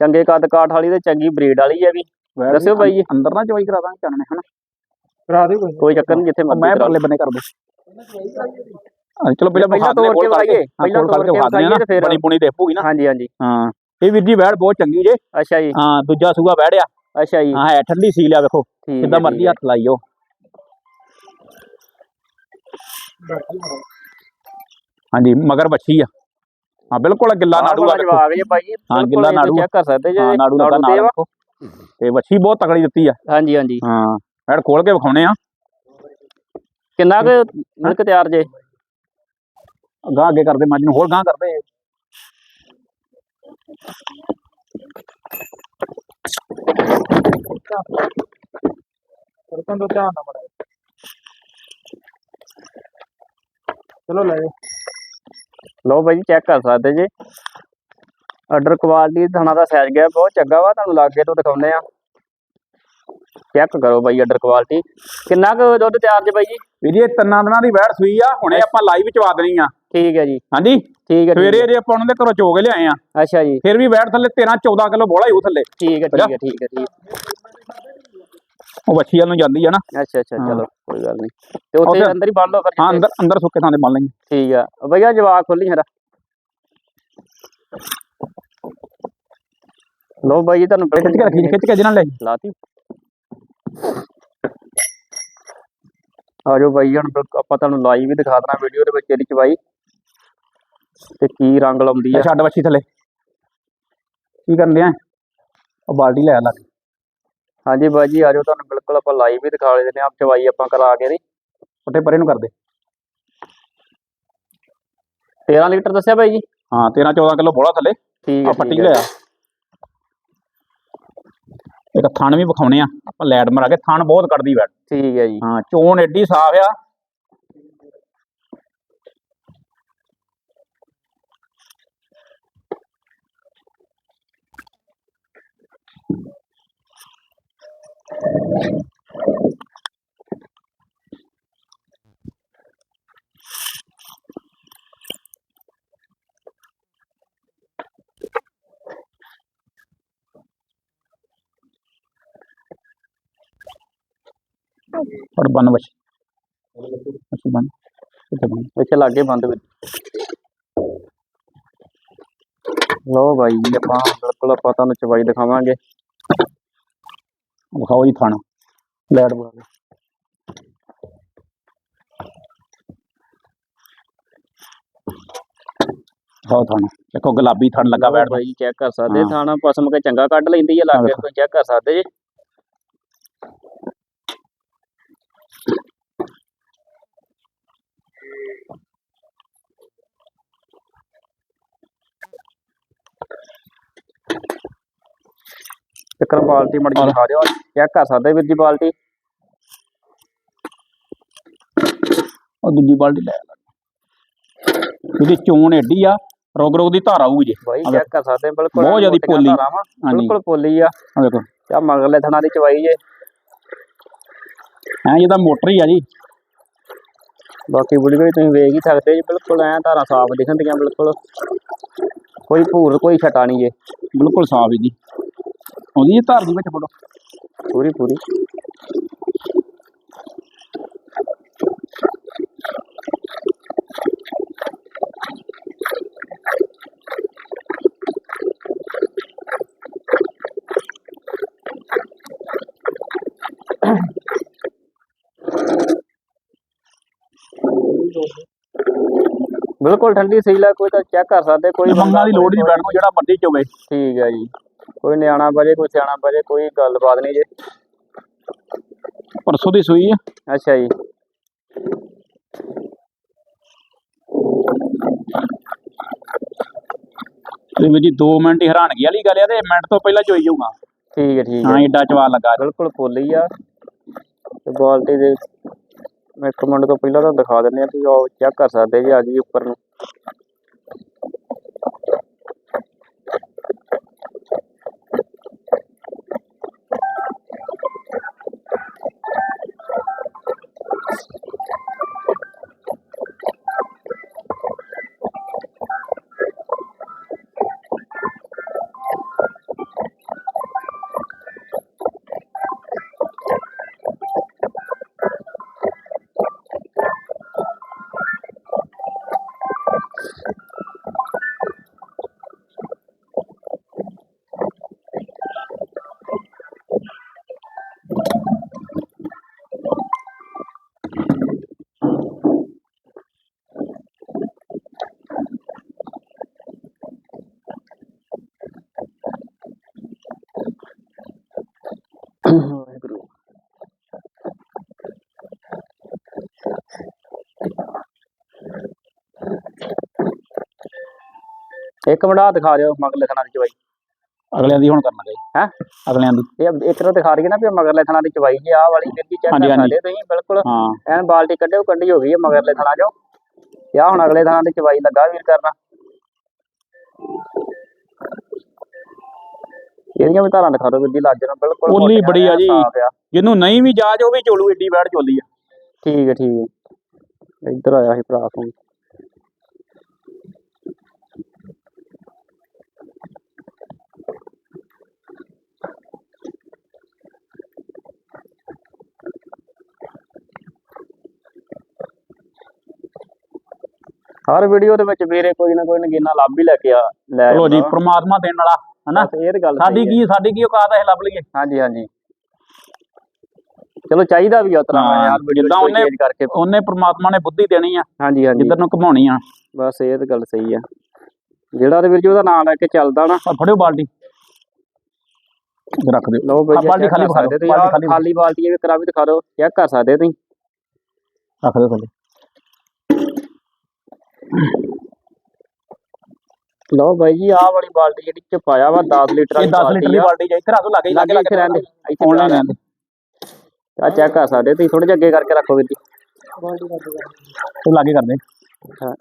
ਚੰਗੇ ਕੱਦ ਕਾਠ ਵਾਲੀ ਤੇ ਚੰਗੀ ਬਰੀਡ ਵਾਲੀ ਹੈ ਵੀ। ਦੱਸਿਓ ਬਾਈ ਜੀ। ਅੰਦਰ ਨਾ ਚਵਾਈ ਕਰਾ ਦਾਂਗੇ ਚਾਨਣੇ ਹਨਾ? ਕਰਾ ਦੇ ਕੋਈ। ਕੋਈ ਚੱਕਰ ਨਹੀਂ ਜਿੱਥੇ ਮੈਂ ਪਰਲੇ ਬੰਨੇ ਕਰ ਦੋ। ਹਾਂ ਚਲੋ ਪਹਿਲਾਂ ਪਹਿਲਾਂ ਤੋੜ ਕੇ ਵਿਖਾਈਏ, ਪਹਿਲਾਂ ਤੋੜ ਕੇ ਆ ਵਿਖਾਈਏ ਤੇ ਫਿਰ- ਬਣੀ ਬੁਣੀ ਦੇਖੂਗੀ ਨਾ। ਹਾਂਜੀ ਹਾਂਜੀ। ਹਾਂ ਇਹ ਵੀਰ ਜੀ ਵੈੜ ਬਹੁਤ ਚੰਗੀ ਜੇ। ਅੱਛਾ ਜੀ। ਹਾਂ ਦੂਜਾ ਸੂਆ ਵੈੜਿਆ ਅੱਛਾ ਜੀ। ਹਾਂ ਹੈ ਠੰਡੀ ਸੀਲ ਆ ਵੇਖੋ। ਹੈ, ਮਰਜ਼ੀ ਹੱਥ ਲਾਈਓ ਹਾਂਜੀ ਮਗਰ ਬੱਚੀ ਆ। ਹਾਂ ਬਿਲਕੁਲ ਗਿੱਲਾ। ਨਾੜੂ ਆ ਵੇਖੋ ਜਵਾਬ ਜੀ ਭਾਈ ਹਾਂ, ਗਿੱਲਾ ਨਾੜੂ। ਚੈੱਕ ਕਰ ਸਕਦੇ ਜੇ ਨਾੜੂ ਦਾ ਨਾਲ ਤੇ ਵਾ। ਵੇਖੋ ਤੇ ਬੱਚੀ ਬਹੁਤ ਤਕੜੀ ਦਿੱਤੀ ਆ ਹਾਂਜੀ ਹਾਂਜੀ ਹਾਂ ਵੈੜ ਖੋਲ ਕੇ ਵਿਖਾਉਣੇ ਆ ਕਿੰਨਾ ਕੁ ਮਿਲਕ ਤਿਆਰ ਜੇ ਗਾਂ ਅੱਗੇ ਕਰਦੇ ਮੱਝ ਨੂੰ ਹੋਰ ਗਾਂ ਕਰਦੇ ਸਰਕਨ ਤੋਂ ਧਿਆਨ ਨਾ ਮੜਾ ਚਲੋ ਲੈ। ਲਓ ਭਾਈ ਚੈੱਕ ਕਰ ਸਕਦੇ ਜੇ। ਆਰਡਰ ਕੁਆਲਿਟੀ ਥਣਾ ਦਾ ਸਾਈਜ਼ ਗਿਆ ਬਹੁਤ ਚੰਗਾ ਵਾ ਤੁਹਾਨੂੰ ਲਾਗੇ ਤੋਂ ਦਿਖਾਉਂਦੇ ਆ ਚੈੱਕ ਕਰੋ ਭਾਈ ਆਰਡਰ ਕੁਆਲਿਟੀ ਕਿੰਨਾ ਕੁ ਦੁੱਧ ਤਿਆਰ ਜੇ ਭਾਈ ਜੀ? ਵੀ ਜੀ ਇਹ ਤਿੰਨਾਂ ਦਿਨਾਂ ਦੀ ਵੈੜ ਸੂਈ ਆ ਹੁਣੇ ਆਪਾਂ ਲਾਈਵ ਚਵਾ ਦੇਣੀ ਆ। ਠੀਕ ਹੈ ਜੀ। ਹਾਂਜੀ? ਠੀਕ ਹੈ ਸਵੇਰੇ ਜੇ ਆਪਾਂ ਉਹਨਾਂ ਦੇ ਘਰੋਂ ਚੋ ਕੇ ਲਿਆਏ ਆ। ਅੱਛਾ ਜੀ। ਫਿਰ ਵੀ ਵੈੜ ਥੱਲੇ 13 14 ਕਿਲੋ ਬੋਲਾ ਹੀ ਉਹ ਥੱਲੇ। ਠੀਕ ਹੈ ਠੀਕ ਹੈ ਠੀਕ ਹੈ ਠੀਕ ਉਹ ਵੱਛੀ ਵੱਲ ਨੂੰ ਜਾਂਦੀ ਆ ਨਾ। ਅੱਛਾ ਅੱਛਾ। ਚਲੋ ਕੋਈ ਗੱਲ ਨਹੀਂ। ਤੇ ਉੱਥੇ ਅੰਦਰ ਹੀ ਬੰਨ ਲਓ ਫਿਰ ਹਾਂ ਅੰਦਰ ਅੰਦਰ ਸੁੱਕੇ ਥਾਂ ਤੇ ਮੰਨ ਲੈਂਗੇ। ਠੀਕ ਆ। ਭਈਆ ਜਵਾਬ ਖੋਲੀ ਹਰਾ ਲੋ ਬਾਈ ਜੀ ਤੁਹਾਨੂੰ ਖਿੱਚ ਕੇ ਰੱਖੀ ਖਿੱਚ ਕੇ ਜਿਹਨਾਂ ਲੈ ਲਾਤੀ। ਆਜੋ ਬਾਈ ਹੁਣ ਆਪਾਂ ਤੁਹਾਨੂੰ ਲਾਈਵ ਵੀ ਦਿਖਾ ਦੇਣਾ ਵੀਡੀਓ ਦੇ ਵਿੱਚ ਇਹਦੀ ਚਵਾਈ ਤੇ ਕੀ ਰੰਗ ਲਾਉਂਦੀ ਆ। ਛੱਡ ਵੱਛੀ ਥੱਲੇ। ਕੀ ਕਰਨ ਡਿਆ? ਉਹ ਬਾਲਟੀ ਲੈ ਆ ਲਾ। ਹਾਂਜੀ ਬਾਈ ਜੀ ਆਜੋ ਤੁਹਾਨੂੰ ਬਿਲਕੁਲ ਆਪਾਂ ਲਾਈਵ ਵੀ ਦਿਖਾ ਦਿੰਦੇ ਆ ਚਵਾਈ ਆਪਾਂ ਕਰਾ ਕੇ ਦੀ। ਉੱਤੇ ਪਰੇ ਨੂੰ ਕਰ ਦੇ। 13 ਲੀਟਰ ਦੱਸਿਆ ਬਾਈ ਜੀ? ਹਾਂ 13 14 ਕਿਲੋ ਬੋਲਾ ਥੱਲੇ। ਠੀਕ ਆ ਹੈ ਫੱਟੀ ਠੀਕ ਲੈ ਹੈ। ਆ। ਇੱਕ ਥਣ ਵੀ ਵਿਖਾਉਣੇ ਆ। ਆਪਾਂ ਲੈਟ ਮਰਾ ਕੇ ਥਣ ਬਹੁਤ ਕੱਢਦੀ ਵੈੜ ਠੀਕ ਹੈ ਜੀ। ਹਾਂ ਚੋਣ ਐਡੀ ਸਾਫ਼ ਆ। ਪਰ ਬੰਨ ਵੱਛੀ ਵੱਛੀ ਬੰਨ ਕਿੱਥੇ ਬੰਨ ਇੱਥੇ ਲਾਗੇ ਬੰਦ ਵਿੱਚ। ਲੋ ਬਾਈ ਜੀ, ਆਪਾਂ ਬਿਲਕੁਲ ਆਪਾਂ ਤੁਹਾਨੂੰ ਚਵਾਈ ਦਿਖਾਵਾਂਗੇ। ਵਿਖਾਓ ਜੀ ਥਣ ਲੈਟ ਬੁਲਾ ਦੇ ਹਾਂ ਥਣ ਦੇਖੋ ਗੁਲਾਬੀ ਥਣ ਲੱਗਾ ਲਓ ਬੈਠ ਬਾਈ ਚੈੱਕ ਕਰ ਸਕਦੇ। ਥਾਣਾ ਪਸਮ ਕੇ ਚੰਗਾ ਕੱਢ ਲੈਂਦੀ ਹੈ ਲਾਗੇ। ਤੋਂ ਚੈੱਕ ਕਰ ਸਕਦੇ ਜੀ ਚੱਕਰ ਬਾਲਟੀ ਮੜ। ਦਿਖਾ ਦਿਓ। ਚੈੱਕ ਕਰ ਸਕਦੇ ਵੀਰ ਜੀ ਬਾਲਟੀ? ਉਹ ਦੂਜੀ ਬਾਲਟੀ ਲੈ ਆ ਇਹਦੀ ਚੋਣ ਐਡੀ ਆ ਰੋਗ ਰੋਗ ਦੀ ਧਾਰ ਆਊਗੀ ਜੀ। ਬਾਈ ਚੈੱਕ ਕਰ ਸਕਦੇ ਬਿਲਕੁਲ ਬਹੁਤ ਜ਼ਿਆਦੀ ਪੋਲੀ। ਬਿਲਕੁਲ ਪੋਲੀ ਆ। ਆ ਦੇਖੋ। ਤੇ ਮਗਰਲੇ ਥਣਾ ਦੀ ਚਵਾਈ ਜੇ। ਐ ਜਿਹਦਾ ਮੋਟਰ ਹੀ ਆ ਜੀ। ਬਾਕੀ ਵੀਡੀਓ ਵੀ ਤੁਸੀਂ ਵੇਖ ਹੀ ਸਕਦੇ ਜੀ ਬਿਲਕੁਲ ਐ ਧਾਰਾਂ ਸਾਫ਼ ਦਿਖਣਦੀਆਂ ਬਿਲਕੁਲ। ਕੋਈ ਭੂਰ ਕੋਈ ਛਟਾ ਨਹੀਂ ਜੇ। ਬਿਲਕੁਲ ਸਾਫ਼ ਹੈ ਜੀ। ਆਉਂਦੀ ਹੈ ਧਾਰ ਦੀ ਵਿੱਚ ਫੋਟੋ? ਪੂਰੀ ਪੂਰੀ। ਬਿਲਕੁਲ ਠੰਡੀ ਸੀਲ ਆ ਕੋਈ ਤਾਂ ਚੈੱਕ ਕਰ ਸਕਦੇ ਕੋਈ ਮੰਗਾਂ ਦੀ ਲੋੜ ਨਹੀਂ ਬੈਠ ਨੂੰ ਜਿਹੜਾ ਮਰਜ਼ੀ ਚੋਵੇ ਠੀਕ ਹੈ ਜੀ। ਕੋਈ ਨਿਆਣਾ ਬਜੇ ਕੋਈ ਸਿਆਣਾ ਬਜੇ ਕੋਈ ਗੱਲਬਾਤ ਨਹੀਂ ਜੇ। ਪਰਸੋਂ ਦੀ ਸੂਈ ਹੈ ਅੱਛਾ ਜੀ। ਤੇ ਵੀ ਜੀ 2 ਮਿੰਟ ਹੀ ਹੈਰਾਨਗੀ ਵਾਲੀ ਗੱਲ ਆ ਤੇ ਮਿੰਟ ਤੋਂ ਪਹਿਲਾਂ ਚੋਈ ਜਾਊਗਾ। ਠੀਕ ਹੈ ਠੀਕ ਹਾਂ। ਹੈ ਏਡਾ ਚਵਾ ਲੱਗਾ ਬਿਲਕੁਲ ਪੋਲੀ ਆ। ਤੇ ਬਾਲਟੀ ਦੇ ਮੈਂ ਇੱਕ ਮਿੰਟ ਤੋਂ ਪਹਿਲਾਂ ਤੁਹਾਨੂੰ ਦਿਖਾ ਦਿੰਦੇ ਆ ਤੁਸੀਂ ਉਹ ਚੈੱਕ ਕਰ ਸਕਦੇ ਜੀ ਆ ਗਈ ਉੱਪਰ ਨੂੰ। ਇੱਕ ਵੜਾ ਦਿਖਾ ਦਿਓ ਮਗਰਲੇ ਥਣਾ ਦੀ ਚਵਾਈ। ਅਗਲਿਆਂ ਦੀ ਹੁਣ ਕਰਨਾ ਗਏ ਹੈਂ? ਅਗਲਿਆਂ ਦੀ। ਇਹ ਤਾਂ ਦਿਖਾ ਰਹੀ ਨਾ ਵੀ ਮਗਰਲੇ ਥਣਾ ਦੀ ਚਵਾਈ ਜੀ ਆਹ ਵਾਲੀ ਜਿਹੜੀ ਚੈੱਕ ਕਰ। ਸਕਦੇ ਤੁਸੀਂ ਬਿਲਕੁਲ। ਹਾਂ। ਐਨ ਬਾਲਟੀ ਕੱਢਿਓ ਕੱਢੀ ਹੋ ਗਈ ਹੈ ਮਗਰਲੇ ਥਣਾ ਚੋਂ। ਤੇ ਆਹ ਹੁਣ ਅਗਲੇ ਥਣਾ ਦੀ ਚਵਾਈ ਲੱਗਾ ਵੀਰ ਕਰਨਾ। ਇਹਦੀਆਂ ਵੀ ਧਾਰਾਂ ਦਿਖਾ ਦਿਓ ਵੀਰ ਜੀ ਲੱਜ ਨੂੰ ਬਿਲਕੁਲ ਮੋਟੀਆਂ ਬੜੀ ਆ ਜੀ। ਆ। ਜਿਹਨੂੰ ਨਹੀਂ ਵੀ ਜਾਜ ਉਹ ਵੀ ਚੋਲੂ ਏਡੀ ਬੈੜ ਚੋਲੀ ਆ। ਠੀਕ ਹੈ ਠੀਕ ਹੈ। ਇੱਧਰ ਆਇਆ ਸੀ ਭਰਾ ਫੋਨ। ਹਰ ਵੀਡੀਓ ਦੇ ਵਿੱਚ ਵੀਰੇ ਕੋਈ ਨਾ ਕੋਈ ਨਗੀਨਾ ਲੱਭ ਹੀ ਲੈ ਕੇ ਆ ਲੈ ਚਲੋ ਜੀ। ਪ੍ਰਮਾਤਮਾ ਦੇਣ ਵਾਲਾ ਹਨਾ? ਬਸ ਇਹ ਤਾਂ ਗੱਲ ਸਾਡੀ ਸਹੀ ਹੈ। ਕੀ ਸਾਡੀ ਕੀ ਔਕਾਤ ਹੈ ਲੱਭ ਲਈਏ? ਹਾਂਜੀ ਹਾਂਜੀ। ਚਲੋ ਚਾਹੀਦਾ ਵੀ ਉਤਰਾ ਹਾਂ, ਯਾਰ ਵੀਡੀਓ ਜਿੱਦਾਂ ਉਹਨੇ- ਕਰਕੇ। ਉਹਨੇ ਪ੍ਰਮਾਤਮਾ ਨੇ ਬੁੱਧੀ ਦੇਣੀ ਆ ਹਾਂਜੀ ਹਾਂਜੀ। ਜਿੱਧਰ ਨੂੰ ਘਮਾਉਣੀ ਆ। ਬਸ ਇਹ ਤਾਂ ਗੱਲ ਸਹੀ ਆ। ਜਿਹੜਾ ਤੇ ਵੀਰ ਜੀ ਉਹਦਾ ਨਾਮ ਲੈ ਕੇ ਚੱਲਦਾ ਨਾ। ਆ ਫੜਿਓ ਬਾਲਟੀ। ਇੱਧਰ ਰੱਖ ਦਿਓ। ਲਓ ਜੀ, ਬਾਲਟੀ check ਖਾਲੀ ਵਿਖਾ ਦਿਓ, ਸਕਦੇ ਤੁਸੀਂ, ਬਾਲਟੀ ਆਹ ਖਾਲੀ ਖਾਲੀ ਬਾਲਟੀ ਇਹ ਵੀ ਕਰਾ ਵੀ ਦਿਖਾ ਦਿਓ। ਚੈੱਕ ਕਰ ਸਕਦੇ ਤੁਸੀਂ। ਰੱਖ ਦਿਓ ਥੱਲੇ। ਲਓ ਬਾਈ ਜੀ ਆਹ ਵਾਲੀ ਬਾਲਟੀ ਜਿਹੜੀ ਚ ਪਾਇਆ ਵਾ 10 ਲੀਟਰ ਇਹ ਵਾਲੀ 10 ਲੀਟਰ ਦੀ। ਬਾਲਟੀ ਜਾਈ ਘਰਾਂ ਤੋਂ ਲੱਗੇ ਲਾਗੇ ਲੱਗੇ ਰਹਿੰਦੇ ਇੱਥੇ ਆਨਲਾਈਨ ਰਹਿੰਦੇ ਆ ਚੈੱਕ ਕਰ ਸਕਦੇ ਤੁਸੀਂ ਥੋੜੇ ਜਿਹਾ ਅੱਗੇ ਕਰਕੇ ਰੱਖੋ ਵੀਰ ਜੀ। ਬਾਲਟੀ ਕੱਢ ਦੇ ਤੇ ਲਾਗੇ ਕਰਦੇ। ਹਾਂ।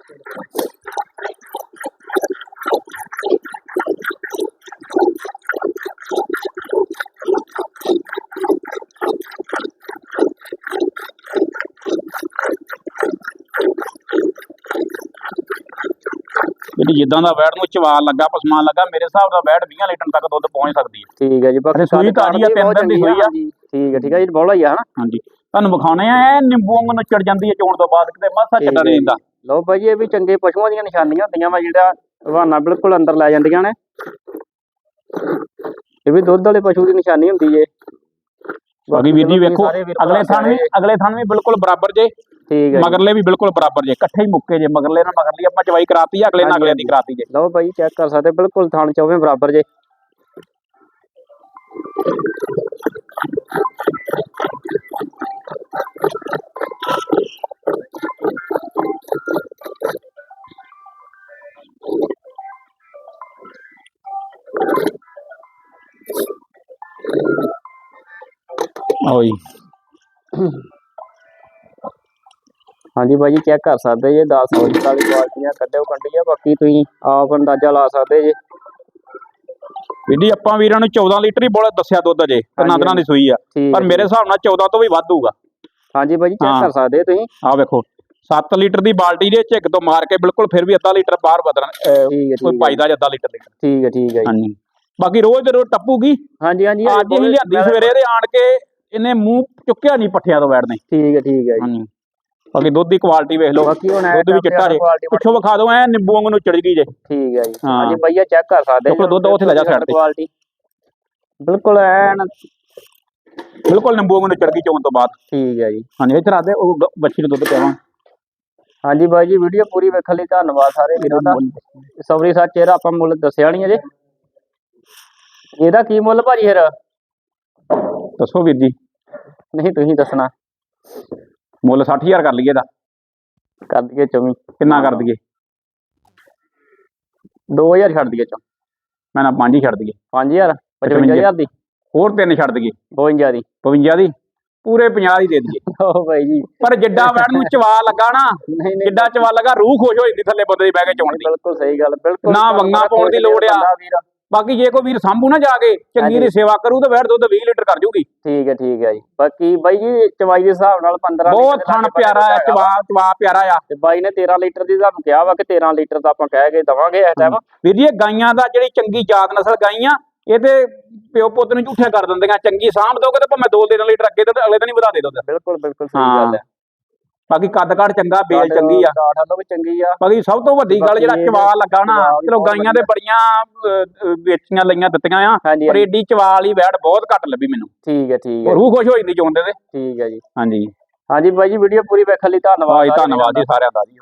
ਜਿਹੜੀ ਜਿੱਦਾਂ ਦਾ ਵੈੜ ਨੂੰ ਚਵਾਲ ਲੱਗਾ ਪਸਮਾਨ ਲੱਗਾ ਮੇਰੇ ਹਿਸਾਬ ਦਾ ਵੈੜ 20 ਲੀਟਰ ਤੱਕ ਦੁੱਧ ਪਹੁੰਚ ਸਕਦੀ ਹੈ। ਠੀਕ ਹੈ ਜੀ ਬਾਕੀ ਸੂਈ ਤਾਜ਼ੀ ਆ, ਤਿੰਨ ਦਿਨ ਦੀ ਸੂਈ ਆ। ਠੀਕ ਹੈ ਠੀਕ ਹੈ ਜੀ ਬੋਲਾ ਹੀ ਆ ਹਨਾ? ਹਾਂਜੀ ਤੁਹਾਨੂੰ ਵਿਖਾਉਣੇ ਆ ਇਹ ਨਿੰਬੂ ਵਾਂਗੂ ਨੱਚੜ ਜਾਂਦੀ ਹੈ ਚੋਣ ਤੋਂ ਬਾਅਦ ਕਿਤੇ ਮਾਸਾ ਚੱਡਾ ਨਹੀਂ ਹੈ। ਦਿੰਦਾ ਲਓ ਭਾਈ ਜੀ, ਇਹ ਵੀ ਚੰਗੇ ਪਸ਼ੂਆਂ ਦੀਆਂ ਨਿਸ਼ਾਨੀਆਂ ਹੁੰਦੀਆਂ ਵਾ ਜਿਹੜਾ ਹਵਾਨਾ ਬਿਲਕੁਲ ਅੰਦਰ ਲੈ ਜਾਂਦੀਆਂ ਨੇ। ਇਹ ਵੀ ਦੁੱਧ ਵਾਲੇ ਪਸ਼ੂ ਦੀ ਨਿਸ਼ਾਨੀ ਹੁੰਦੀ ਏ। ਬਾਕੀ ਵੀਰ ਜੀ ਵੇਖੋ ਅਗਲੇ ਥਣ ਵੀ ਅਗਲੇ ਥਣ ਵੀ ਬਿਲਕੁਲ ਬਰਾਬਰ ਜੇ। ਠੀਕ ਹੈ। ਮਗਰਲੇ ਵੀ ਬਿਲਕੁਲ ਬਰਾਬਰ ਜੇ ਇਕੱਠੇ ਹੀ ਮੁੱਕੇ ਜੇ ਮਗਰਲੇ ਨਾਲ ਮਗਰਲੀ ਆਪਾਂ ਚਵਾਈ ਕਰਾਤੀ ਆ, ਅਗਲੇ ਨਾਲ ਅਗਲੇ ਦੀ ਕਰਾਤੀ ਜੇ। ਲਓ ਭਾਈ ਚੈੱਕ ਕਰ ਸਕਦੇ ਬਿਲਕੁਲ ਥਣ ਚੌਵੇਂ ਬਰਾਬਰ ਜੇ। ਜੀ ਹਾਂਜੀ ਭਾਈ ਜੀ ਚੈੱਕ ਕਰ ਸਕਦੇ ਜੇ 10 ਲੀਟਰ ਵਾਲੀ ਕੁਆਲਟੀਆਂ ਕੱਢਿਓ ਕੰਡੀਆਂ ਬਾਕੀ ਤੁਸੀਂ ਆਪ ਅੰਦਾਜ਼ਾ ਲਾ ਸਕਦੇ ਜੇ। ਜੀ ਆਪਾਂ ਵੀਰਾਂ ਨੂੰ 14 ਲੀਟਰ ਹੀ ਬੋਲਾ ਦੱਸਿਆ ਦੁੱਧ ਅਜੇ ਹਾਂਜੀ, ਨੰਦਰਾਂ ਦੀ ਸੂਈ ਆ। ਪਰ ਮੇਰੇ ਹਿਸਾਬ ਨਾਲ 14 ਤੋਂ ਵੀ ਵੱਧ ਹੋਊਗਾ। ਹਾਂਜੀ ਭਾਈ ਚੈੱਕ। ਕਰ ਸਕਦੇ ਤੁਸੀਂ। ਆਹ ਵੇਖੋ 7 ਲੀਟਰ ਦੀ ਬਾਲਟੀ ਦੇ ਝਿੱਕ ਤੋਂ ਮਾਰ ਕੇ ਬਿਲਕੁਲ ਫਿਰ ਵੀ ਅੱਧਾ ਲੀਟਰ ਬਾਹਰ ਬਦਲਣ ਕੋਈ ਪਾਈਦਾ ਅੱਧਾ ਲੀਟਰ ਲੀਟਰ। ਠੀਕ ਹੈ ਠੀਕ ਹੈ ਹਾਂਜੀ। ਬਾਕੀ ਰੋਜ਼ ਦੇ ਰੋਜ਼ ਟੱਪੂਗੀ। ਹਾਂਜੀ ਹਾਂਜੀ ਅੱਜ ਹੀ ਲਿਆਂਦੀ ਸਵੇਰੇ ਦੇ ਆਣ ਕੇ ਇਹਨੇ ਮੂੰਹ ਚੁੱਕਿਆ ਨਹੀਂ ਪੱਠਿਆਂ ਤੋਂ ਬੈਠਦੇ ਠੀਕ ਹੈ ਠੀਕ ਹੈ ਜੀ। ਹਾਂਜੀ। ਬਾਕੀ ਦੁੱਧ ਦੀ ਕੁਆਲਿਟੀ ਵੇਖ ਲਓ। ਬਾਕੀ ਹੁਣ ਦੁੱਧ ਵੀ ਚਿੱਟਾ ਜੇ। ਪਿੱਛੋਂ ਵਿਖਾ ਦਿਓ ਐ ਨਿੰਬੂ ਵਾਂਗੂ ਨੂੰ ਚੜ ਗਈ ਜੇ। ਠੀਕ ਹੈ ਜੀ। ਹਾਂ। ਹਾਂਜੀ ਭਈਆ ਚੈੱਕ ਕਰ ਸਕਦੇ ਬਿਲਕੁਲ ਦੁੱਧ ਉੱਥੇ ਲੈ ਜਾ side ਤੇ। ਕੁਆਲਿਟੀ ਬਿਲਕੁਲ ਐਨ ਬਿਲਕੁਲ ਨਿੰਬੂ ਵਾਂਗੂ ਨੂੰ ਚੜ ਗਈ ਚੋਣ ਤੋਂ ਬਾਅਦ। ਠੀਕ ਹੈ ਜੀ। ਹਾਂਜੀ ਇੱਥੇ ਰੱਖ ਦੇ ਉਹ ਗ- ਬੱਚੀ ਨੂੰ ਦੁੱਧ ਪਿਆਵਾਂ। ਹਾਂਜੀ ਬਾਈ ਜੀ ਵੀਡੀਓ ਪੂਰੀ ਵੇਖਣ ਲਈ ਧੰਨਵਾਦ ਸਾਰੇ ਵੀਰਾਂ ਦਾ। ਸੌਰੀ ਸੱਚ ਇਹਦਾ ਆਪਾਂ ਮੁੱਲ ਦੱਸਿਆ ਨਹੀਂ ਅਜੇ। ਇਹਦਾ ਕੀ ਮੁੱਲ ਭਾਜੀ ਫਿਰ? ਦੱਸੋ ਵੀਰ ਜੀ। ਨਹੀਂ ਤੁਸੀਂ ਦੱਸਣਾ। ਮੁੱਲ 60000 ਕਰ ਲਈਏ ਦਾ ਕਰ ਦਈਏ ਚੌਵੀ। ਕਿੰਨਾ ਕਰ ਦਈਏ? 2000 ਛੱਡ ਦਈਏ ਚੋਂ। ਮੈਂ ਨਾ ਪੰਜ ਹੀ ਛੱਡ ਦਈਏ। 5000 55000 ਦੀ? ਹੋਰ ਤਿੰਨ ਛੱਡ ਦਈਏ। 52 ਦੀ। 52 ਦੀ? ਪੂਰੇ 50 ਦੀ ਦੇ ਦਈਏ। ਓ ਬਾਈ ਜੀ। ਪਰ ਜਿੱਡਾ ਵੈਣ ਨੂੰ ਚਵਾ ਲੱਗਾ ਨਾ ਜਿੱਡਾ ਚਵਾ ਲੱਗਾ ਰੂਹ ਖੁਸ਼ ਹੋ ਜਾਂਦੀ ਥੱਲੇ ਬੰਦੇ ਦੀ ਬਹਿ ਕੇ ਚੋਣ ਦੀ। ਬਿਲਕੁਲ ਸਹੀ ਗੱਲ ਬਿਲਕੁਲ। ਨਾ ਵੰਗਾਂ ਪਾਉਣ ਦੀ ਲੋੜ ਆ। ਵੀਰ। ਬਾਕੀ ਜੇ ਕੋਈ ਵੀਰ ਸਾਂਭੂ ਨਾ ਜਾ ਕੇ ਚੰਗੀ ਦੀ। ਸੇਵਾ ਕਰੂ ਤਾਂ ਵੈੜ ਦੁੱਧ 20 ਲੀਟਰ ਕਰ ਜੂਗੀ ਠੀਕ ਹੈ ਠੀਕ ਹੈ ਜੀ ਬਾਕੀ ਬਾਈ ਜੀ ਚਵਾਈ ਦੇ ਹਿਸਾਬ ਨਾਲ 15 ਬਹੁਤ ਲੀਟਰ ਦੇ ਥਣ ਪਿਆਰਾ ਆ। ਚਵਾ ਚਵਾ ਪਿਆਰਾ ਆ ਤੇ ਬਾਈ ਨੇ 13 ਲੀਟਰ ਦੀ ਤੁਹਾਨੂੰ ਕਿਹਾ ਵਾ ਕਿ 13 ਲੀਟਰ ਦਾ ਆਪਾਂ ਕਹਿ ਕੇ ਦਵਾਂਗੇ ਇਸ ਟਾਈਮ ਵੀਰ ਜੀ ਇਹ ਗਾਈਆਂ ਦਾ ਜਿਹੜੀ ਚੰਗੀ ਜਾਤ ਨਸਲ ਗਾਈਆਂ ਇਹ ਤੇ ਪਿਓ ਪੁੱਤ ਨੂੰ ਝੂਠਿਆ ਕਰ ਦਿੰਦੀਆਂ ਚੰਗੀ ਸਾਂਭ ਦੋਗੇ ਤਾਂ ਭਾਵੇਂ 2 3 ਲੀਟਰ ਅੱਗੇ ਤੇ ਅਗਲੇ ਦਿਨ ਹੀ ਵਧਾ ਦੇ ਦੁੱਧ ਬਿਲਕੁਲ ਬਿਲਕੁਲ ਸਹੀ। ਗੱਲ ਹੈ ਬਾਕੀ ਕੱਦ ਕਾਠ ਚੰਗਾ ਬੇਲ ਚੰਗੀ ਆ। ਵੱਲੋਂ ਵੀ ਚੰਗੀ ਆ। ਬਾਕੀ ਸਭ ਤੋਂ ਵੱਡੀ ਗੱਲ ਜਿਹੜਾ ਚਵਾ ਲੱਗਾ ਨਾ ਚਲੋ ਗਾਈਆਂ ਦੇ ਬੜੀਆਂ ਵੇਚੀਆਂ ਲਈਆਂ ਦਿੱਤੀਆਂ ਆ ਪਰ ਏਡੀ ਚਵਾ ਵਾਲੀ ਵੈੜ ਬਹੁਤ ਘੱਟ ਲੱਭੀ ਮੈਨੂੰ। ਠੀਕ ਹੈ ਠੀਕ ਹੈ ਰੂਹ ਖੁਸ਼ ਹੋ ਜਾਂਦੀ ਚੋਂਦੇ ਤੇ। ਠੀਕ ਹੈ ਜੀ। ਹਾਂਜੀ। ਹਾਂਜੀ ਬਾਈ ਜੀ ਵੀਡੀਓ ਪੂਰੀ ਵੇਖਣ ਲਈ ਧੰਨਵਾਦ ਧੰਨਵਾਦ ਜੀ ਸਾਰਿਆਂ ਦਾ ਜੀ।